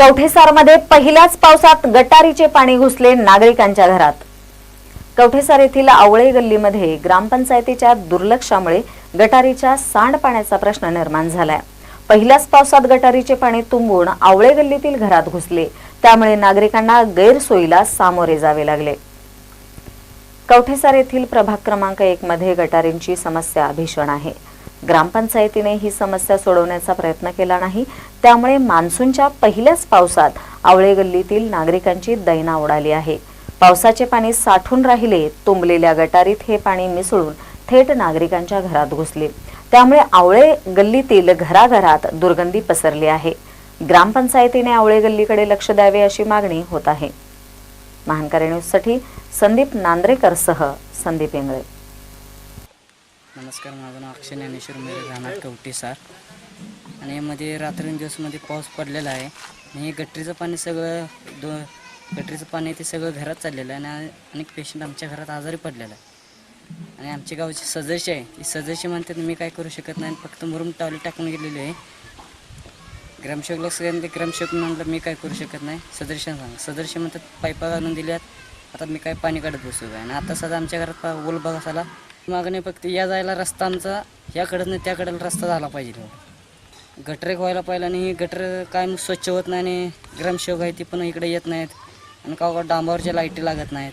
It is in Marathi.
कवठेसारमध्ये पहिल्याच पावसात गटारीचे पाणी घुसले नागरिकांच्या घरात. कवठेसार येथील आवळे गल्लीमध्ये ग्रामपंचायतीच्या दुर्लक्षामुळे गटारीच्या सांडपाण्याचा प्रश्न निर्माण झालाय. पहिल्याच पावसात गटारीचे पाणी तुंबून आवळे गल्लीतील घरात घुसले. त्यामुळे नागरिकांना गैरसोयीला सामोरे जावे लागले. कवठेसार येथील प्रभाग क्रमांक एक मध्ये गटारींची समस्या भीषण आहे. ग्रामपंचायतीने ही समस्या सोडवण्याचा प्रयत्न केला नाही. त्यामुळे मान्सूनच्या पहिल्याच पावसात आवळे गल्लीतील नागरिकांची दैना उडाली आहे. पावसाचे पाणी साठून राहिले तुंबलेल्या गटारीत हे पाणी मिसळून थेट नागरिकांच्या घरात घुसले. त्यामुळे आवळे गल्लीतील घराघरात दुर्गंधी पसरली आहे. ग्रामपंचायतीने आवळे गल्लीकडे लक्ष द्यावे अशी मागणी होत आहे. महानकारी न्यूजसाठी संदीप नांद्रेकरसह संदीप इंगळे. नमस्कार माझं नाव अक्षय ज्ञानेश्वर मेरे राहणार कवटेसार आणि यामध्ये रात्रंदिवसमध्ये पाऊस पडलेला आहे. आणि हे गटरीचं पाणी सगळं दो गटरीचं पाणी ते सगळं घरात चाललेलं आहे. आणि अनेक पेशंट आमच्या घरात आजारी पडलेला आहे आणि आमच्या गावचे सदस्य आहे. ती सदस्य म्हणतात मी काय करू शकत नाही. फक्त मुरुम टावली टाकून गेलेली आहे. ग्रामसेवकला सगळ्यांनी ग्रामसेवक म्हणलं मी काय करू शकत नाही. सदस्य सांग सदस्य म्हणतात पाईपा घालून दिल्यात. आता मी काय पाणी काढत बसू? काय आणि आता सध्या आमच्या घरात पा ओल बघा झाला मागणी फक्त या जायला रस्ता आमचा ह्याकडं त्या रस्ता झाला पाहिजे गटर एक व्हायला पाहिजे आणि गटर काय स्वच्छ होत नाही आणि ग्रामसेवक आहे ती पण इकडे येत नाहीत आणि का डांबावरच्या लाईटी लागत नाहीत.